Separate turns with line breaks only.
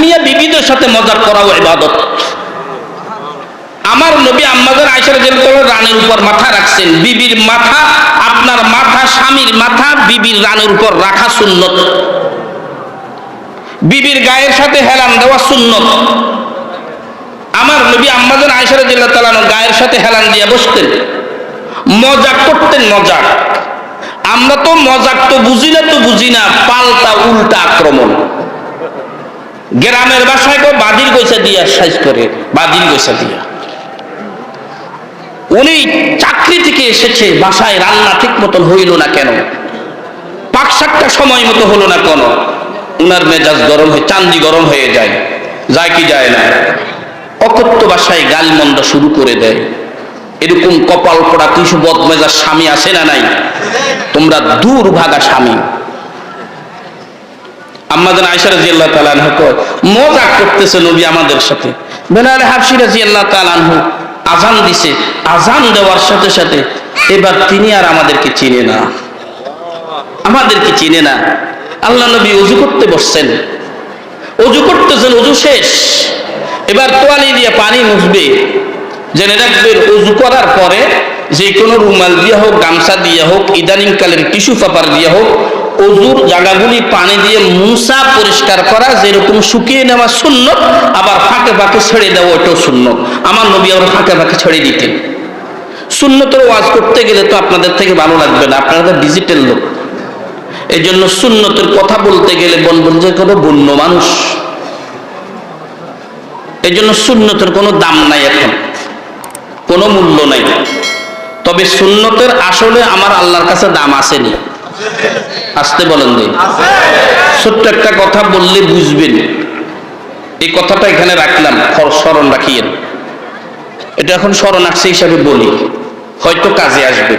মিয়া বিবিদের সাথে মজাক করাও ইবাদত। আমার নবী আম্মাদের আয়সার জেল রানের উপর মাথা রাখছেন। বিবির মাথা, আপনার মাথা, স্বামীর মাথা বিবির রানের উপর রাখা সুন্নত। বিবির গায়ের সাথে হেলান দেওয়া সুন্নত। আমার নবী আম্মাদের আয়সার জেলা তালানো গায়ের সাথে হেলান দিয়ে বসতেন। মজা করতেন মজাক। আমরা তো মজাক তো বুঝি না, তো বুঝি না, পাল্টা উল্টা আক্রমণ। গ্রামের বাসায় কেউ বাদির পয়সা দিয়া, সাইজ করে, বাদির পয়সা দিয়া। উনি চাকরি থেকে এসেছে, বাসায় রান্না ঠিক মতন হইল না কেন? পাক শাকটা সময় মতো হলো না কেন? উনার মেজাজ গরম হয়ে, চান্দি গরম হয়ে যায়। যায় কি যায় না? অকত্য বাসায় গালমন্দ শুরু করে দেয়। এরকম কপাল পড়া কিছু বদমেজার স্বামী আছে না নাই? তোমরা দূর ভাগা স্বামী। আমাদের আয়সা রাজি আল্লাহ তালানহ মজা করতেছে নবী আমাদের সাথে। বেলাল হাফসি রাজি আল্লাহ তালানহ আজান দিছে। আজান দেওয়ার সাথে সাথে এবার তিনি আর আমাদেরকে চিনে না। আমাদেরকে চিনে না। আল্লাহ নবী অজু করতে বসছেন। অজু করতেছেন, অজু শেষ। এবার তোয়ালি দিয়ে পানি মুছবে। জেনে রাখবেন, অজু করার পরে যে কোনো রুমাল দিয়ে হোক, গামছা দিয়ে হোক ইদানিং কালের টিস্যু পেপার দিয়ে হোক অজুর জায়গাগুলি পানি দিয়ে মুসা পরিষ্কার করা, যেরকম শুকিয়ে নেওয়া শূন্য আবার ফাঁকে ফাঁকে ছেড়ে দেওয়া ওটাও শূন্য আমার নবী আবার ফাঁকে ফাঁকে ছেড়ে দিতেন। শূন্যতর ওয়াজ করতে গেলে তো আপনাদের থেকে ভালো লাগবে না, আপনারা তো ডিজিটাল লোক। এই জন্য শূন্যতের কথা বলতে গেলে বলবেন যে কোনো বন্য মানুষ। এই জন্য শূন্যতের কোনো দাম নাই এখন, কোনো মূল্য নাই। তবে শূন্যতের আসলে আমার আল্লাহর কাছে দাম আসেনি। আসতে বলেন দিন। ছোট্ট একটা কথা বললে বুঝবেন। এই কথাটা এখানে রাখলাম স্মরণ রাখিয়েন। এটা এখন স্মরণ হিসাবে বলি। হয়তো কাজে আসবে।